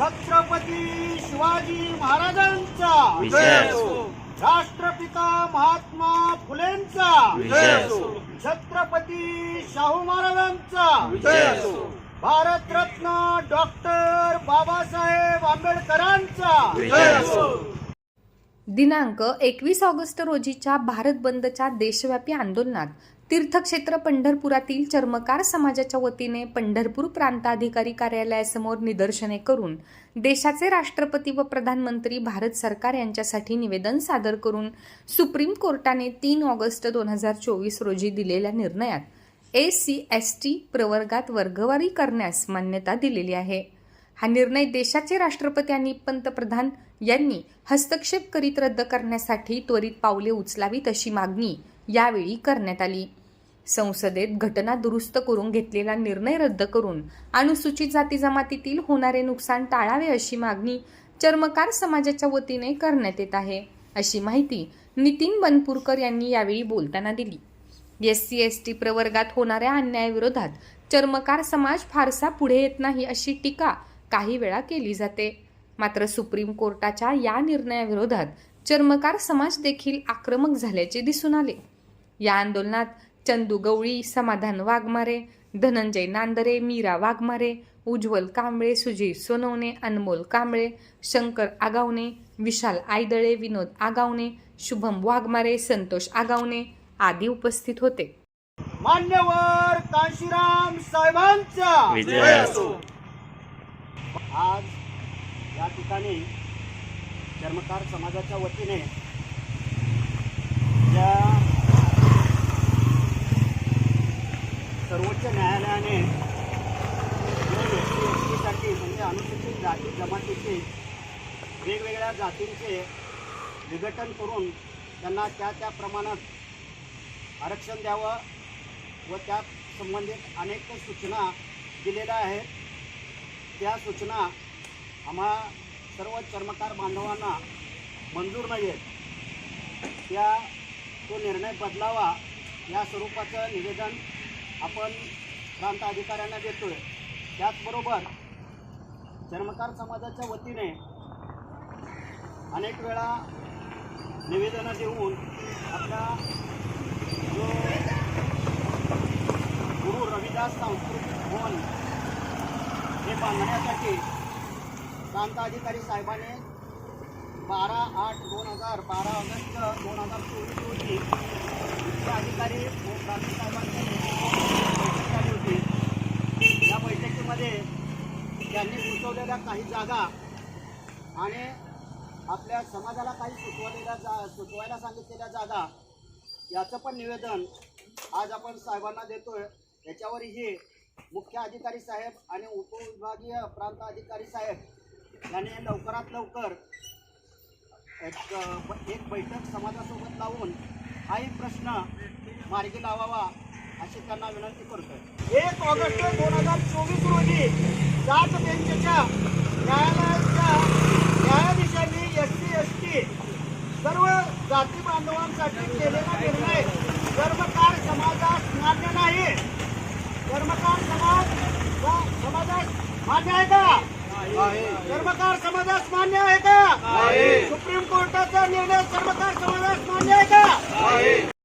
छत्रपती शिवाजी महाराजांचा. राष्ट्रपिता महात्मा फुलेंचा. छत्रपती शाहू महाराजांचा. भारतरत्न डॉक्टर बाबासाहेब आंबेडकरांचा. दिनांक एकवीस ऑगस्ट रोजीच्या भारत बंदच्या देशव्यापी आंदोलनात तीर्थक्षेत्र पंढरपुरातील चर्मकार समाजाच्या वतीने पंढरपूर प्रांताधिकारी कार्यालयासमोर निदर्शने करून देशाचे राष्ट्रपती व प्रधानमंत्री भारत सरकार यांच्यासाठी निवेदन सादर करून सुप्रीम कोर्टाने तीन ऑगस्ट दोन हजार चोवीस रोजी दिलेल्या निर्णयात ए सी एस टी प्रवर्गात वर्गवारी करण्यास मान्यता दिलेली आहे. हा निर्णय देशाचे राष्ट्रपती आणि पंतप्रधान यांनी हस्तक्षेप करीत रद्द करण्यासाठी त्वरित पावले उचलावीत अशी मागणी यावेळी करण्यात आली. संसदेत घटना दुरुस्त करून घेतलेला निर्णय रद्द करून अनुसूचित जाती जमातीतील होणारे नुकसान टाळावे अशी मागणी चर्मकार समाजाच्या वतीने करण्यात येत आहे अशी माहिती नितीन बनपूरकर यांनी यावेळी बोलताना दिली. एस सी एस टी प्रवर्गात होणाऱ्या अन्यायाविरोधात चर्मकार समाज फारसा पुढे येत नाही अशी टीका काही वेळा केली जाते. मात्र सुप्रीम कोर्टाच्या या निर्णयाविरोधात चर्मकार समाज देखील आक्रमक झाल्याचे दिसून आले. या आंदोलनात चंदू गवळी समाधान वाघमारे धनंजय नांदरे मीरा वाघमारे उज्ज्वल कांबळे सुजीत सोनवणे अनमोल कांबळे शंकर आगावणे विशाल आयदळे विनोद आगावणे शुभम वाघमारे संतोष आगावणे आदी उपस्थित होते. मान्यवर काशीराम साहेबांचा. विजय असो. आज या ठिकाणी चर्मकार समाजाच्या वतीने सर्वोच्च न्यायालयाने एस म्हणजे अनुसूचित जाती जमातीचे वेगवेगळ्या जातींचे विघटन करून त्यांना त्या त्या प्रमाणात आरक्षण द्यावं व त्या संबंधित अनेक सूचना दिलेल्या आहेत. त्या सूचना आम्हा सर्व चर्मकार बांधवांना मंजूर नाही आहेत त्या तो निर्णय बदलावा या स्वरूपाचं निवेदन आपण प्रांत अधिकाऱ्यांना देतोय. त्याचबरोबर चर्मकार समाजाच्या वतीने अनेक वेळा निवेदनं देऊन आपला जो गुरु रविदास सांस्कृतिक भवन हे बांधण्यासाठी प्रांत अधिकारी साहेबाने बारा आठ दोन हजार बारा ऑगस्ट दोन हजार चोवीस रोजी मुख्य अधिकारी व प्रांत साहेबांची बैठक झाली होती या बैठकीमध्ये त्यांनी असलेल्या काही जागा आणि आपल्या समाजाला काही सुचवलेल्या जा सुचवायला सांगितलेल्या जागा याचं पण निवेदन आज आपण साहेबांना देतोय. याच्यावरही मुख्य अधिकारी साहेब आणि उपविभागीय प्रांत अधिकारी साहेब यांनी लवकरात लवकर एक एक बैठक समाजासोबत लावून हाही प्रश्न मार्गी लावावा अशी त्यांना विनंती करतोय. एक ऑगस्ट दोन हजार चोवीस रोजी जात बेंचच्या न्यायालयाच्या न्यायाधीशांनी एस सी एस टी सर्व जाती बांधवांसाठी केलेला निर्णय कर्मकार समाजास मान्य नाही. कर्मकार समाज समाजास मान्य आहे का? कर्मकार समाजास मान्य आहे का? सुप्रीम कोर्टाचा निर्णय कर्मकार समाजास मान्य आहे का?